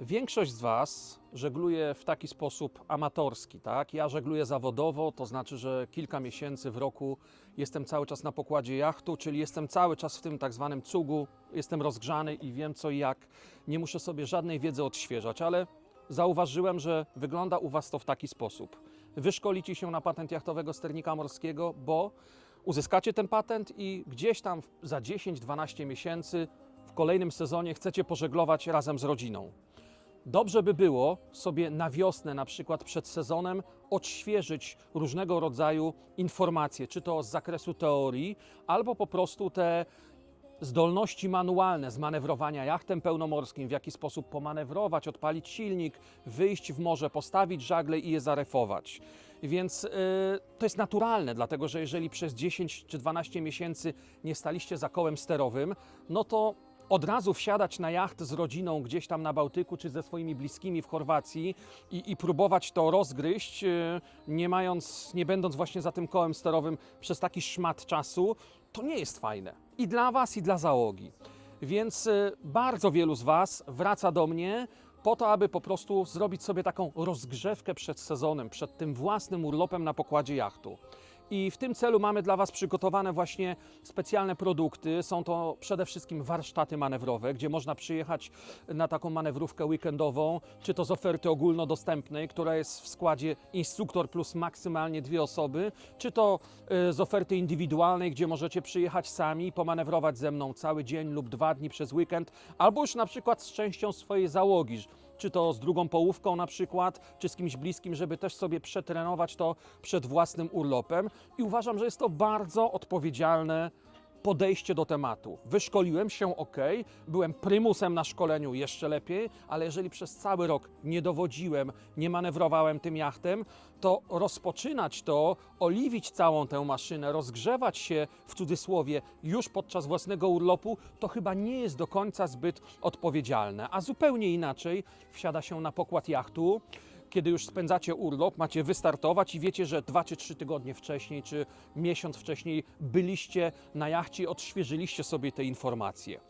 Większość z Was żegluje w taki sposób amatorski, tak? Ja żegluję zawodowo, to znaczy, że kilka miesięcy w roku jestem cały czas na pokładzie jachtu, czyli jestem cały czas w tym tak zwanym cugu, jestem rozgrzany i wiem co i jak. Nie muszę sobie żadnej wiedzy odświeżać, ale zauważyłem, że wygląda u Was to w taki sposób. Wy szkolicie się na patent jachtowego sternika morskiego, bo uzyskacie ten patent i gdzieś tam za 10-12 miesięcy w kolejnym sezonie chcecie pożeglować razem z rodziną. Dobrze by było sobie na wiosnę, na przykład przed sezonem, odświeżyć różnego rodzaju informacje, czy to z zakresu teorii, albo po prostu te zdolności manualne z manewrowania jachtem pełnomorskim, w jaki sposób pomanewrować, odpalić silnik, wyjść w morze, postawić żagle i je zarefować. Więc y, to jest naturalne, dlatego że jeżeli przez 10 czy 12 miesięcy nie staliście za kołem sterowym, no to od razu wsiadać na jacht z rodziną gdzieś tam na Bałtyku czy ze swoimi bliskimi w Chorwacji i, i próbować to rozgryźć, y, nie mając, nie będąc właśnie za tym kołem sterowym przez taki szmat czasu, to nie jest fajne. I dla Was, i dla załogi. Więc y, bardzo wielu z Was wraca do mnie po to, aby po prostu zrobić sobie taką rozgrzewkę przed sezonem, przed tym własnym urlopem na pokładzie jachtu. I w tym celu mamy dla Was przygotowane właśnie specjalne produkty. Są to przede wszystkim warsztaty manewrowe, gdzie można przyjechać na taką manewrówkę weekendową, czy to z oferty ogólnodostępnej, która jest w składzie instruktor plus maksymalnie dwie osoby, czy to y, z oferty indywidualnej, gdzie możecie przyjechać sami i pomanewrować ze mną cały dzień lub dwa dni przez weekend, albo już na przykład z częścią swojej załogi, czy to z drugą połówką na przykład, czy z kimś bliskim, żeby też sobie przetrenować to przed własnym urlopem. I uważam, że jest to bardzo odpowiedzialne podejście do tematu. Wyszkoliłem się ok, byłem prymusem na szkoleniu jeszcze lepiej, ale jeżeli przez cały rok nie dowodziłem, nie manewrowałem tym jachtem, to rozpoczynać to, oliwić całą tę maszynę, rozgrzewać się w cudzysłowie już podczas własnego urlopu, to chyba nie jest do końca zbyt odpowiedzialne. A zupełnie inaczej wsiada się na pokład jachtu kiedy już spędzacie urlop, macie wystartować i wiecie, że dwa czy trzy tygodnie wcześniej, czy miesiąc wcześniej byliście na jachcie i odświeżyliście sobie te informacje.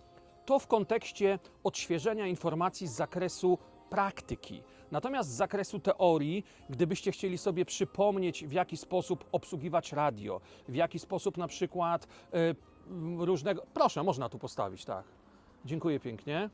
To w kontekście odświeżenia informacji z zakresu praktyki. Natomiast z zakresu teorii, gdybyście chcieli sobie przypomnieć, w jaki sposób obsługiwać radio, w jaki sposób na przykład y, różnego. Proszę, można tu postawić, tak. Dziękuję pięknie.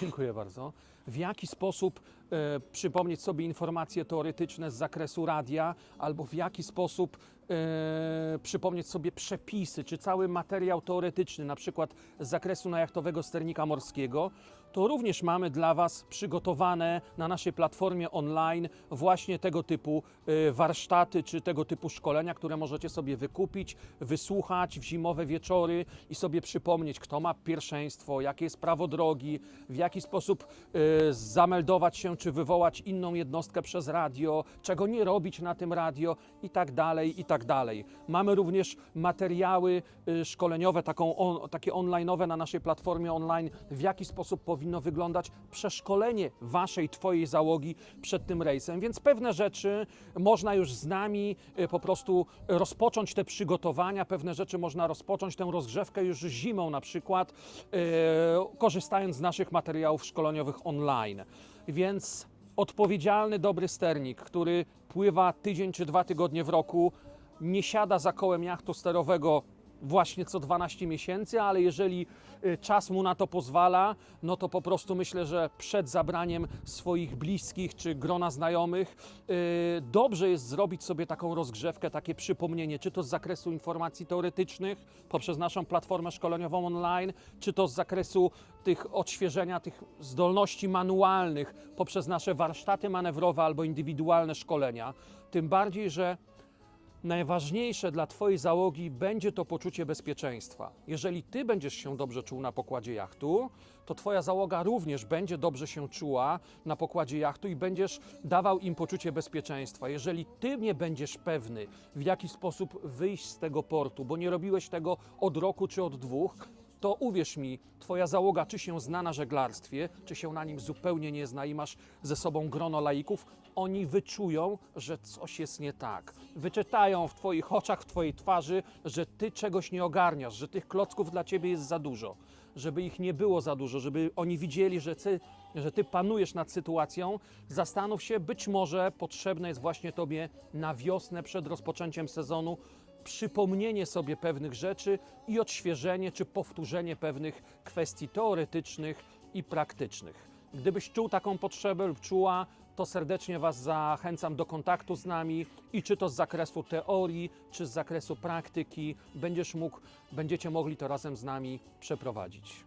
Dziękuję bardzo. W jaki sposób e, przypomnieć sobie informacje teoretyczne z zakresu radia, albo w jaki sposób e, przypomnieć sobie przepisy, czy cały materiał teoretyczny, na przykład z zakresu najachtowego sternika morskiego, to również mamy dla Was przygotowane na naszej platformie online właśnie tego typu e, warsztaty, czy tego typu szkolenia, które możecie sobie wykupić, wysłuchać w zimowe wieczory i sobie przypomnieć, kto ma pierwszeństwo, jakie jest prawo drogi, w jaki sposób e, zameldować się, czy wywołać inną jednostkę przez radio, czego nie robić na tym radio i tak dalej, i tak dalej. Mamy również materiały y, szkoleniowe, taką on, takie online'owe na naszej platformie online, w jaki sposób powinno wyglądać przeszkolenie Waszej, Twojej załogi przed tym rejsem, więc pewne rzeczy można już z nami y, po prostu rozpocząć te przygotowania, pewne rzeczy można rozpocząć tę rozgrzewkę już zimą na przykład, y, korzystając z naszych materiałów szkoleniowych online. Więc odpowiedzialny, dobry sternik, który pływa tydzień czy dwa tygodnie w roku, nie siada za kołem jachtu sterowego właśnie co 12 miesięcy, ale jeżeli y, czas mu na to pozwala, no to po prostu myślę, że przed zabraniem swoich bliskich czy grona znajomych y, dobrze jest zrobić sobie taką rozgrzewkę, takie przypomnienie, czy to z zakresu informacji teoretycznych poprzez naszą platformę szkoleniową online, czy to z zakresu tych odświeżenia tych zdolności manualnych poprzez nasze warsztaty manewrowe albo indywidualne szkolenia. Tym bardziej, że Najważniejsze dla Twojej załogi będzie to poczucie bezpieczeństwa. Jeżeli Ty będziesz się dobrze czuł na pokładzie jachtu, to Twoja załoga również będzie dobrze się czuła na pokładzie jachtu i będziesz dawał im poczucie bezpieczeństwa. Jeżeli Ty nie będziesz pewny, w jaki sposób wyjść z tego portu, bo nie robiłeś tego od roku czy od dwóch, to uwierz mi, twoja załoga czy się zna na żeglarstwie, czy się na nim zupełnie nie zna i masz ze sobą grono laików, oni wyczują, że coś jest nie tak. Wyczytają w twoich oczach, w twojej twarzy, że ty czegoś nie ogarniasz, że tych klocków dla ciebie jest za dużo. Żeby ich nie było za dużo, żeby oni widzieli, że ty, że ty panujesz nad sytuacją, zastanów się, być może potrzebne jest właśnie tobie na wiosnę przed rozpoczęciem sezonu przypomnienie sobie pewnych rzeczy i odświeżenie czy powtórzenie pewnych kwestii teoretycznych i praktycznych. Gdybyś czuł taką potrzebę lub czuła, to serdecznie Was zachęcam do kontaktu z nami i czy to z zakresu teorii, czy z zakresu praktyki, będziesz mógł, będziecie mogli to razem z nami przeprowadzić.